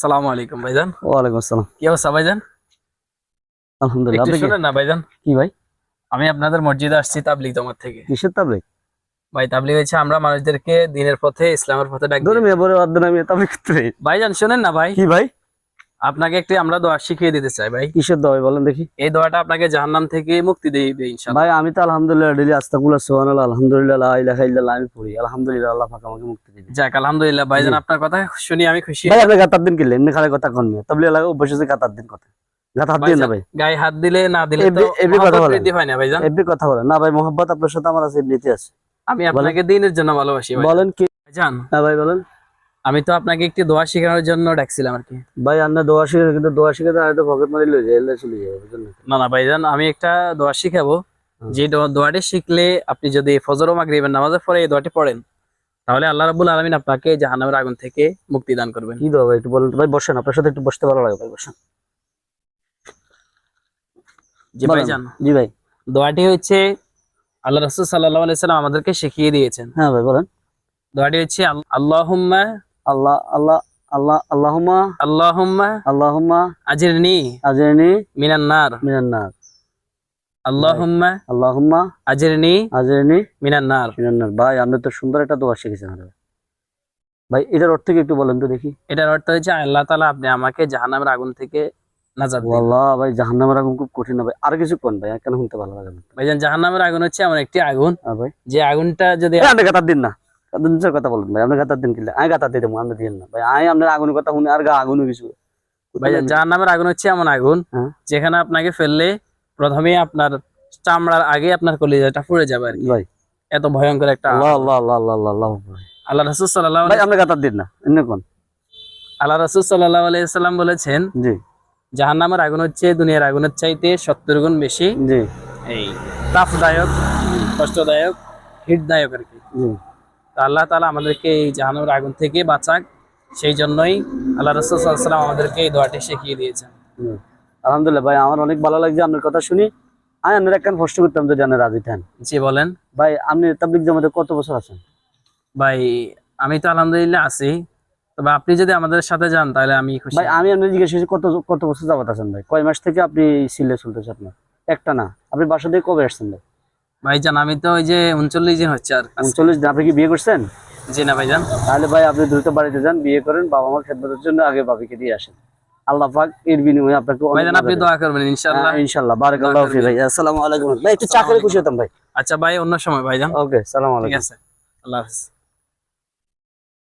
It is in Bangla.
সালামু আলাইকুম ভাইজান। ওয়ালাইকুম আসসালাম। কি অবস্থা ভাইজান? আলহামদুলিল্লাহ না ভাইজান। কি ভাই? আমি আপনাদের মসজিদে আসছি তাবলিগ জমাত থেকে। কিসের তাবলিক ভাই তাবলিগ হচ্ছে আমরা মানুষদেরকে দিনের পথে ইসলামের পথে ডাক ধরে। মেয়ে বড় আমি তাবলিক করতে ভাইজান শুনেন না ভাই। কি ভাই? আপনাকে একটি আমরা দোয়া শিখিয়ে দিতে চাই ভাই। কিসের দবাই বলেন দেখি। এই দোয়াটা আপনাকে জাহান্নাম থেকে মুক্তি দিবে ইনশাআল্লাহ। ভাই আমি তো আলহামদুলিল্লাহ ডেলি আস্তাকুল্লাহ সুবহানাল্লাহ আলহামদুলিল্লাহ লা ইলাহা ইল্লাল্লাহ আমি পড়ি। আলহামদুলিল্লাহ আল্লাহ পাক আমাকে মুক্তি দিবে। যাক আলহামদুলিল্লাহ ভাইজান। আপনার কথা শুনি আমি খুশি। ভাই আপনি গাতার দিন কিনলেন? এমনি খালি কথা কন মেয়ে তাবলিক লাগে বসে আছে গাতার দিন কথা। গাতার দিন না ভাই। গায়ে হাত দিলে না দিলে তো এমনি কথা বলেন। হয় না ভাইজান এমনি কথা বলেন। না ভাই মোহাম্মত আপনার সাথে আমার আছে এমনিতে আছে। আমি আপনাকে দিনের জন্য ভালোবাসি ভাই। বলেন কি ভাইজান হ্যাঁ ভাই বলেন। আমি তো আপনাকে একটি দোয়া শেখানোর জন্য ডাকছিলাম আর কি। ভাই আপনার দোয়া শিখে কিন্তু দোয়া শিখে তো হয়তো পকেট মারি লয়ে যায় চলে যায় বুঝলেন না? না ভাই জান আমি একটা দোয়া শিখাবো। যে দোয়া- দোয়াটি শিখলে আপনি যদি ফজর ও মাগরিবের নামাজের পরে এই দোয়াটি পড়েন তাহলে আল্লাহ রাব্বুল আলামিন আপনাকে জাহান্নামের আগুন থেকে মুক্তি দান করবেন। কি দোয়া ভাই একটু বলেন ভাই বসেন আপনার সাথে একটু বসতে ভালো লাগে ভাই বসেন। জি বলেন। ভাইজান। জি ভাই। দোয়াটি হচ্ছে আল্লাহ রাসূল সাল্লাল্লাহু আলাইহি সাল্লাম আমাদেরকে শিখিয়ে দিয়েছেন। হ্যাঁ ভাই বলেন। দোয়াটি হচ্ছে আল- আল্লাহুম্মা আল্লাহ আল্লাহ আল্লাহ আল্লাহুম্মা আল্লাহুম্মা আল্লাহুম্মা আজিরনি আজরিনি মিনান নার মিনান নার। আল্লাহুম্মা আল্লাহুম্মা আজিরনি আজরিনি মিনান নার। মিনান নার। ভাই আপনি তো সুন্দর একটা দোয়া শিখেছেন ভাই এটার অর্থ কি একটু বলেন তো দেখি। এটার অর্থ হচ্ছে আল্লাহ তাআলা আপনি আমাকে জাহান্নামের আগুন থেকে নাজাত দিন আল্লাহ ভাই জাহান্নামের আগুন খুব কঠিন হবে আর কিছু কোন ভাই? কেন শুনতে ভালো লাগে ভাইজান জাহান্নামের আগুন হচ্ছে এমন একটি আগুন। হ্যাঁ ভাই। যে আগুনটা যদি দিন না। গাতার কথা বলেন ভাই? আপনি গাতার দিন কিনলে। আমি গাতার দিতে আপনি দিন না ভাই আমি আপনার আগুনের কথা শুনি আর গা আগুনও কিছু। ভাইজান নামের আগুন হচ্ছে এমন আগুন হ্যাঁ। যেখানে আপনাকে ফেললে প্রথমে আপনার চামড়ার আগে আপনার কলিজাটা পুড়ে যাবে আর ভাই। এত ভয়ঙ্কর একটা আল্লাহ আল্লাহ আল্লাহ আল্লাহ আল্লাহ আল্লাহ আল্লাহ রাসূল সাল্লাল্লাহু ভাই আলাইহি গাতার দিন না। এমনি কোন? আল্লাহ রাসূল সাল্লাল্লাহু আলাইহি সাল্লাম বলেছেন জি। জাহান্নামের আগুন হচ্ছে দুনিয়ার আগুনের চাইতে সত্তর গুণ বেশি। জি। এই তাপদায়ক কষ্টদায়ক হিটদায়ক আর কি। জি। আল্লাহ তাআলা আমাদেরকে এই জাহান্নামের আগুন থেকে বাঁচাক। সেই জন্যই আল্লাহ রাসূল সাল্লাল্লাহু আলাইহি সাল্লাম আমাদেরকে এই দোয়াটি শিখিয়ে দিয়েছেন। আলহামদুলিল্লাহ ভাই আমার অনেক ভালো লাগছে আপনার কথা শুনি। আমি আপনার একখান কষ্ট করতাম যদি আপনি রাজি থান জি বলেন। ভাই আপনি তাবলিক জামাতে কত বছর আছেন? ভাই আমি তো আলহামদুলিল্লাহ আছি। তবে আপনি যদি আমাদের সাথে যান তাহলে আমি খুশি। ভাই আমি আপনি জিজ্ঞেস করছি কত কত বছর যাবত আছেন ভাই? কয় মাস থেকে আপনি সিলে চলতেছে আপনার? একটা না। আপনি বাসা থেকে কবে আসছেন ভাই? ভাইজান আমি তো ওই যে উনচল্লিশ দিন হচ্ছে আর উনচল্লিশ দিন আপনি কি বিয়ে করছেন? জি না ভাইজান। তাহলে ভাই আপনি দ্রুত বাড়িতে যান বিয়ে করেন বাবা মার খেদমতের জন্য আগে বাবিকে দিয়ে আসেন। আল্লাহ পাক এর বিনিময়ে আপনাকে ভাইজান আপনি মজা দোয়া করবেন দেবে। ইনশাআল্লাহ। হ্যাঁ, ইনশাল্লাহ বারাকাল্লাহু ফি ভাই আসসালামু আলাইকুম। ভাই একটু চা করে খুশি হতাম ভাই। আচ্ছা ভাই অন্য সময় ভাইজান। ওকে সালাম ঠিক আলাইকুম। আছে। আল্লাহ হাফিজ।